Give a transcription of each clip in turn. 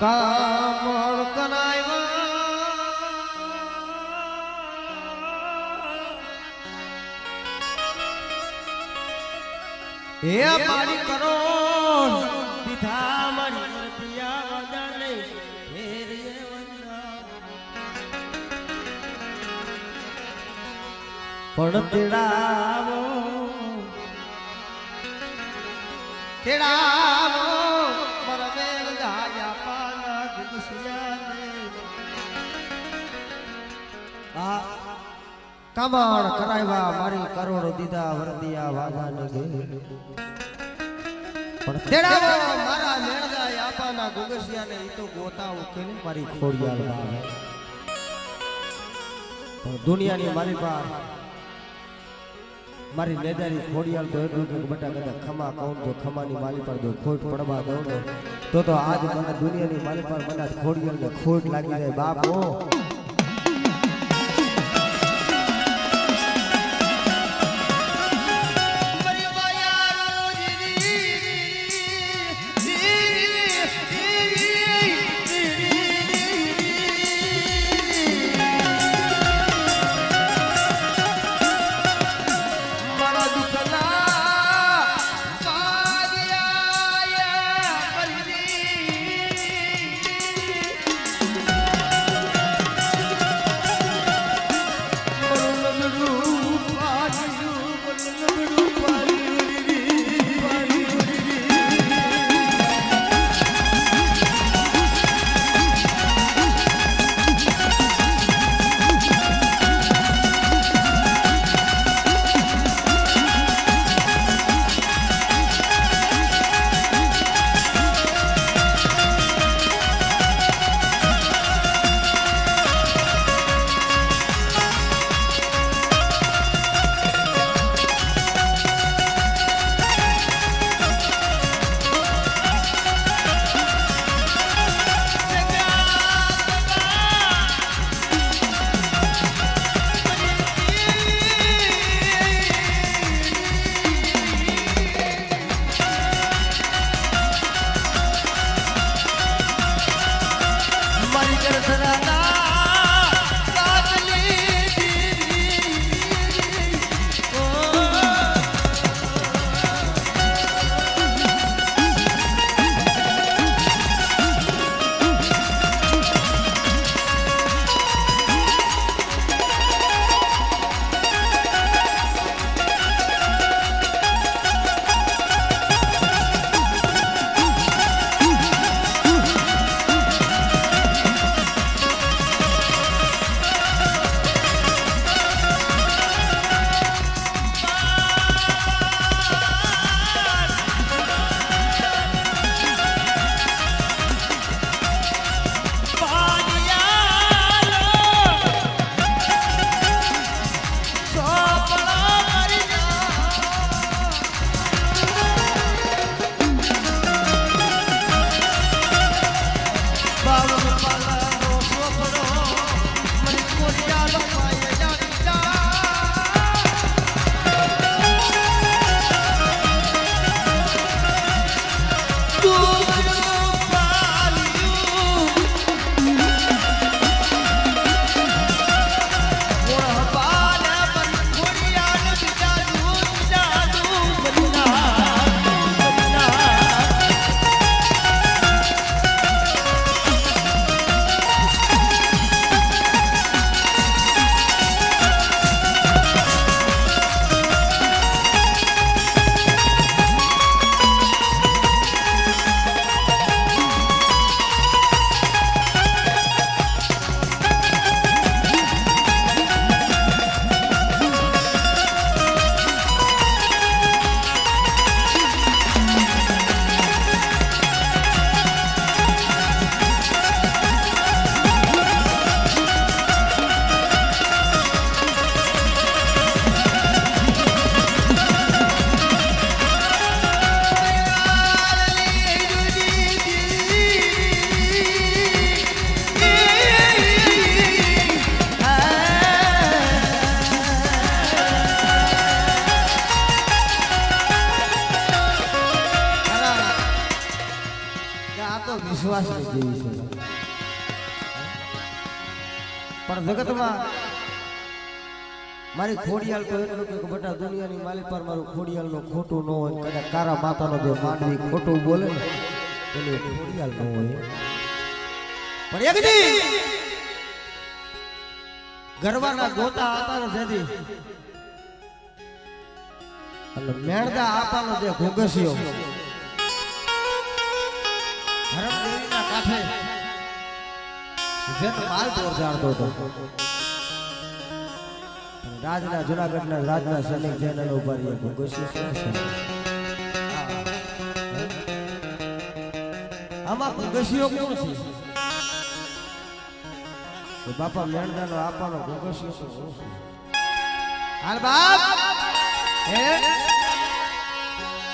કામળ કનાયવા હે મારી કરો દીધા મારી વરતિયા વદાને વંદા. પણ તેડાવો તેડાવો કમાણ કરાવ્યા, મારી કરોડ દીધા, વરદિયા વાદાને ઘેર પણ તેડાવો, મારા મેળગા આપાના ગુગસિયાને ઈ તો ગોતા ઉકેલે મારી ખોડિયાલ બાવે. પણ દુનિયાની મારી પાર, મારી નેદારી ખોડિયાલ તો એટલું કે બટા કદાચ ખમા કહું તો ખમાની માલી પર જો ખોટ પડવા દઉં તો તો આજ મને દુનિયાની માલી પર મને ખોડિયાલ ને ખોટ લાગી જાય, બાપ. પણ જગતમાં મારી ખોડિયાલ તો એટલું કે બટા દુનિયાની માલિક પર મારું ખોડિયાલ નો ખોટું ન હોય કદાચ કારા માતાનો જે માંડવી ખોટું બોલે ને એની ખોડિયાલ ન હોય. પણ એક દી ગરવાના ગોતા હતા ને જેથી અને મેળદા આપાનો જે ઘોઘસિયો હરમદેવીના કાંઠે જેનો માલ ઢોર જાણતો હતો. રાજના જુનાગઢના રાજના સૈનિક જેનલ ઉપર આમાં ઘોઘસિયો કોણ છે? બાપા મેણદાનો આપવાનો તો કોણ છે? હાલ બાપ! હે?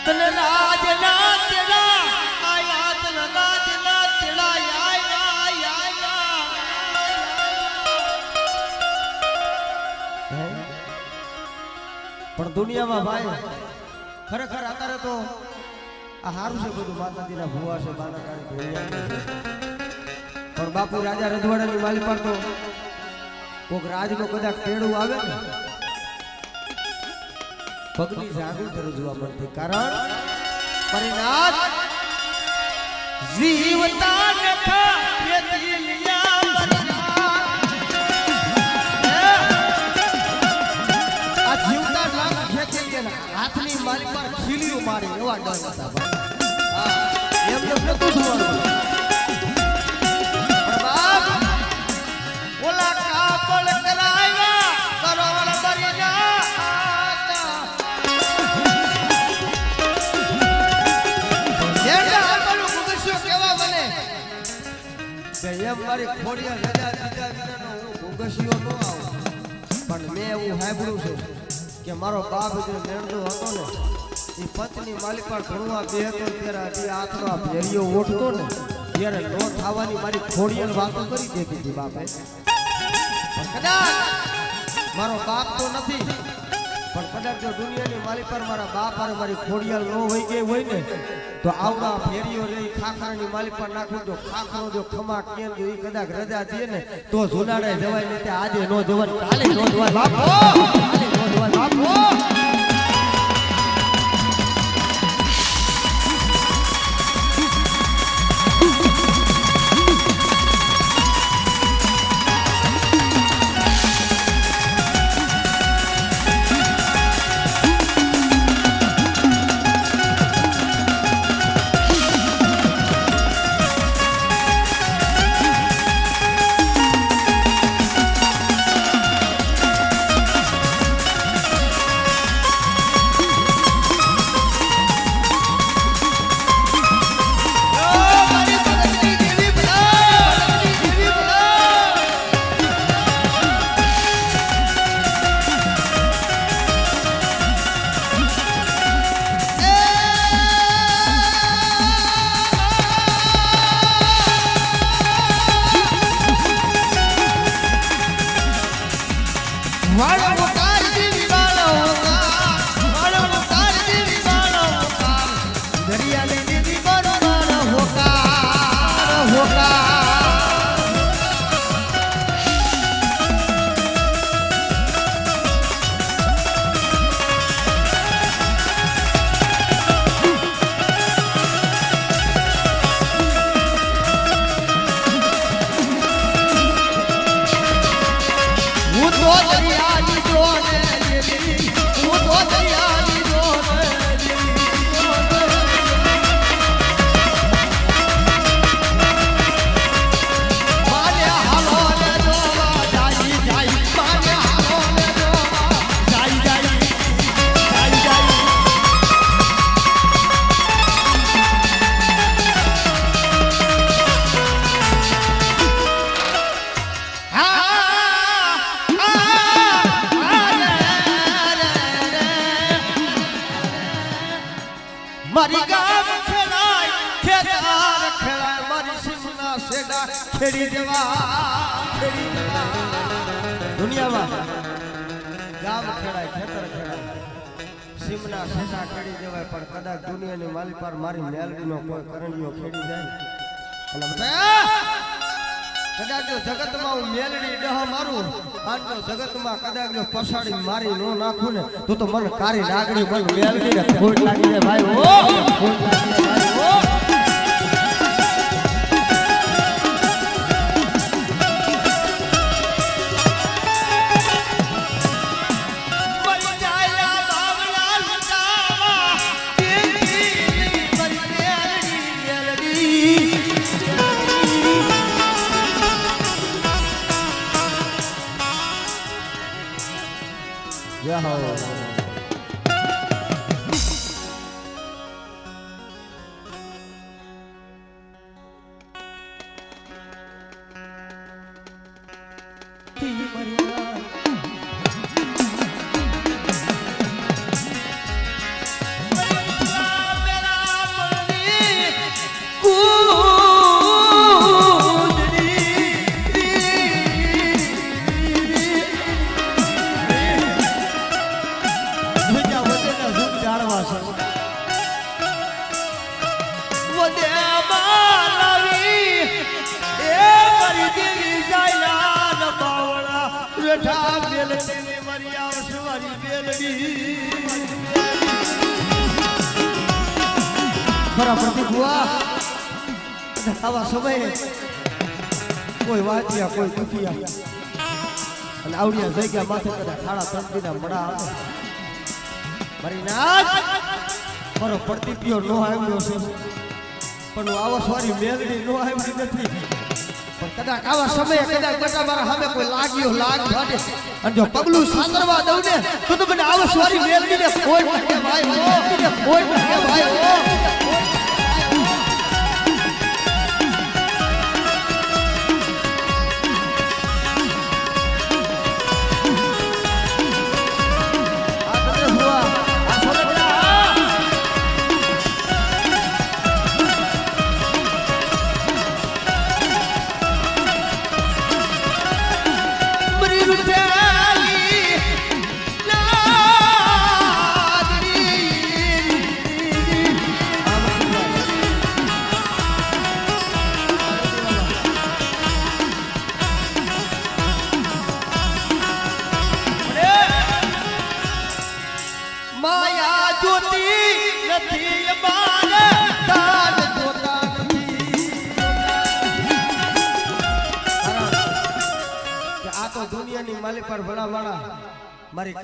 તને રાજ પણ દુનિયામાં ભાઈ, ખરેખર અત્યારે તો આ સારું છે બધું. માતાજીના ભુવા છે પણ બાપુ રાજા રજવાડાની માલી પર તો કોક રાજનો કદાચ તેડું આવે ને, પગની જાગૃત રજવા મળતી કારણ પરિણામ જીવતા એમ મારી ખોડિયા રજા ભૂગસ્યો ન આવું. પણ મેં એવું સાંભળ્યું છે કે મારો બાપ જે મેળનો હતો ને એ પચની માલિક પર ઘણવા બે હતો ત્યારે હાથનો આ ભેરિયો ઓઠતો ને, ત્યારે નો થવાની મારી ખોડિયાલ વાતો કરી દેતી હતી બાપે. કદાચ મારો બાપ તો નથી. કદાચ જો દુનિયાની માલિક પર મારા બાપ અને મારી ખોડિયાલ ન હોય ગઈ હોય ને, તો આવડા ફેરીઓ રે, ખાખરાની માલિક પર નાખું તો ખાખરો જો ખમા કેમ જો કદાચ રજા દે ને, તો જુનાડે જવાય ને આજે નો જવાય, કાલે નો જવાય, બાપો! કાલે નો જવાય, બાપો! ખેડી દેવા છેડી દેવા દુનિયામાં ગામ ખેડાય, ખેતર ખેડાય. સીમના શેષા ખેડી દેવાય પણ કદાચ દુનિયાની માલી પર મારી મેલડીનો કોઈ કરણીઓ ખેડી જાય. બેટા કદાચ જો જગતમાં હું મેલડી ડહ મારું અને જો જગતમાં કદાચ જો પછાડી મારી નો નાખું ને, તો તો મને કારી લાગણી મને મેલડી ને ખોટ લાગી જાય, ભાઈ. ઓ લાગી જાય કોઈ વાંચ્યા, કોઈ દુખિયા અને આવડિયા જગ્યા માથે કદાચ ખાડા ના મડા આવે. મારી નાચ મારો પડતી પીઓ નો આવ્યો છે. પણ હું આવા સ્વારી મેલડી નો આવી નથી. કદાચ આવા સમયે કદાચ મારા સામે કોઈ લાગ્યો, લાગ અને જો પગલું સાંદરવા દઉં ને, તો તો મને આવા સ્વારી મેલડી કોઈ ભાઈ કોઈ ભાઈ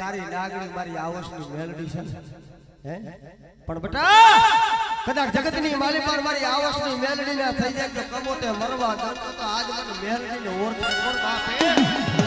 કારી લાગણી મારી આવશની મેલડી છે. હે? પણ બટા, કદાચ જગતની માલી પર મારી આવશની મેલડી ના થઈ જાય તો કમોતે મરવા તો આજ મને મેલડી ઓળખ ઓળખ બાપે.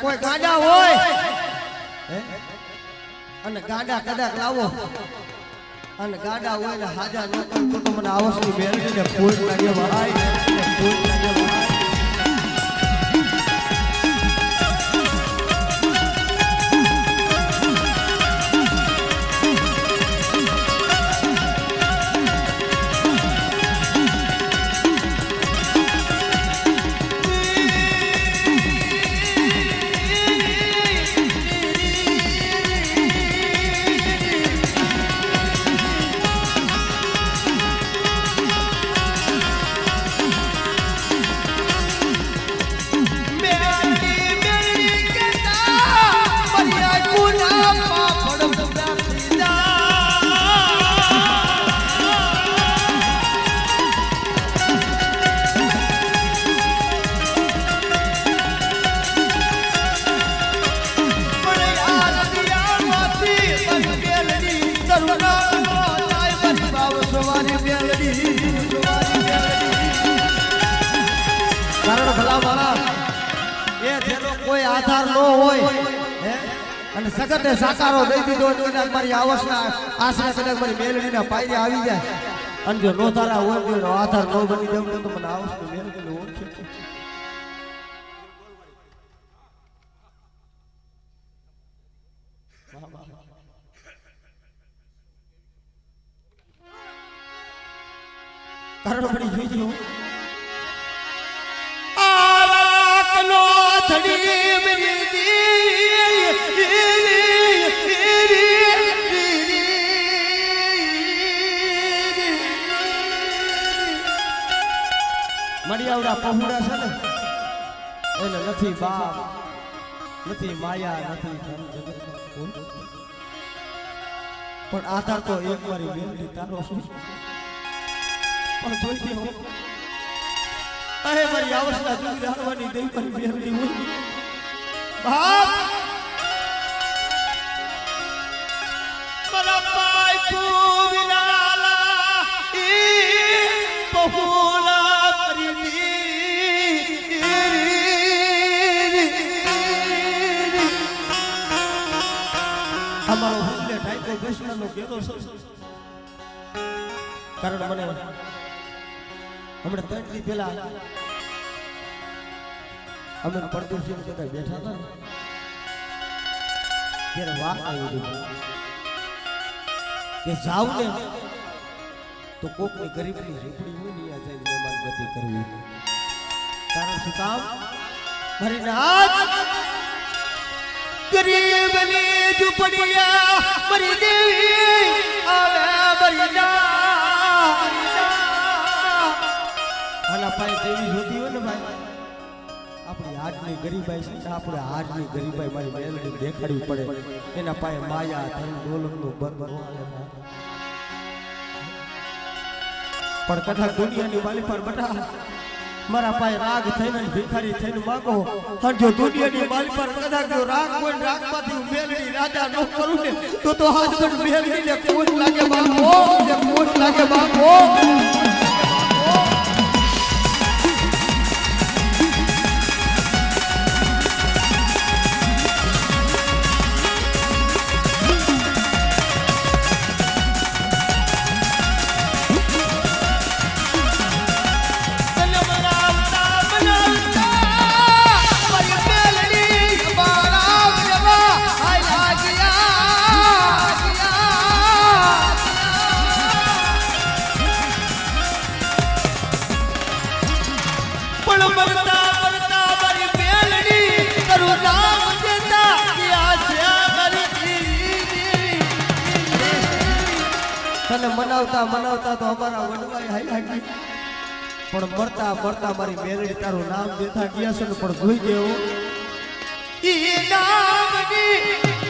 કોઈ ગાડા હોય? અને ગાડા કદાચ લાવો. અને ગાડા હોય ને હાજા ન કરું મને આવસની અને સગત સાકારો દઈ દીધો કદાચ મારી આવસના આશરે કદાચ મારી મેલડીના પાયરે આવી જાય. અને જો નો તારા હોય તો એનો આધાર ન બની જવું તો મને આવસની મેલડીને ઓળખે. કારણ પડી જોઈ જો મારી આવડા પહોળા છે ને? એને નથી બાપ નથી. માયા નથી. ધન જગત. પણ આધાર તો એક મારી બેનની તારો. શું પણ જોઈ હો. અહે મારી અવસ્થા જુદી રાખવાની દઈ મારી બેનની હોય. બાપ! મારા પાય હુકલે ઢાઈકો કૃષ્ણનો કેરો છે. કારણ મને હમણાં ત્રણ દી પેલા અમે પડદુરસિંહ બધા બેઠા હતા ને, ત્યારે વાત આવી કે જાવ ને, તો કોકની ગરીબની ઝૂંપડી હું ને આજે જઈને મહેમાન ગતિ કરવી. કારણ શું કામ? ભરીને નાથ ગરીબની ઝૂંપડિયા મરી દેવી આવે મરી હોય ને ભાઈ, આપણી હાથની ગરીબાઈ છે આપણે હાથની ગરીબાઈ મારી મેલડી દેખાડવી પડે એના પાસે માયા, ધન, દોલતનું. પણ કથા દુનિયાની વાલી પર બટા મારા પાસે રાગ થઈને ભિખારી થઈને માગો. અને જો દુનિયાની માલ પર કદાચ જો રાગ રાગમાંથી હું મેલડી રાજા ન કરું ને, તો તો હાથ મેલડીને કોટ લાગે બાપો કોટ લાગે બાપો મનાવતા મનાવતા તો અમારા વડવાઈ હાલ્યા ગયા. પણ મરતા મરતા મારી મેલડી તારું નામ દેતા ગયા છે પણ જોઈ ગયો. ઈ નામની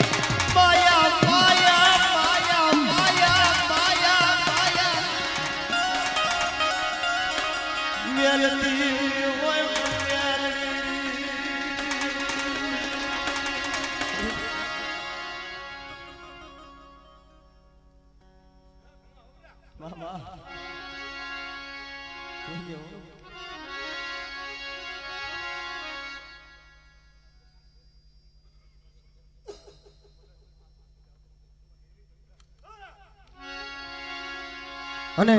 અને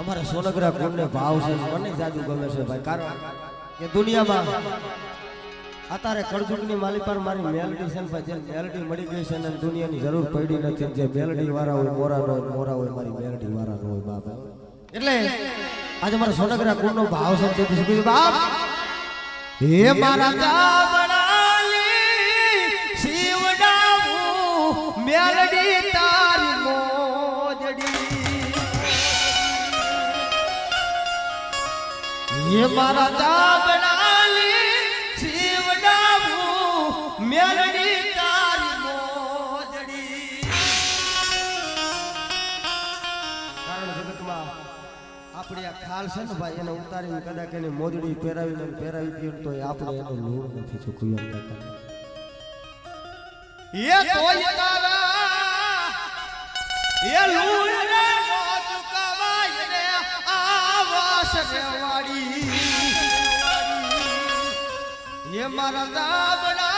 અમારા સોનગરા કુંડને ભાવ છે, મને જાજુ ગમે છે ભાઈ, કારણ કે દુનિયામાં અત્યારે કળજુગની માલી પર મારી મેલડી છે ભાઈ, જે મેલડી મળી ગઈ છે ને દુનિયાની જરૂર પડી નથી, જે મેલડી વાળા હોય, મોરા હોય મોરા હોય, મારી મેલડી વાળા હોય, બાપ. એટલે આજે મારા સોનગરા કુંડનો ભાવ છે બાપ. હે મારા એ આપણે આ ખાલ છે એને ઉતારીને કદાચ એને મોજડી પહેરાવીને પહેરાવી દઈએ તો એ તોય એ મારા દાબડાની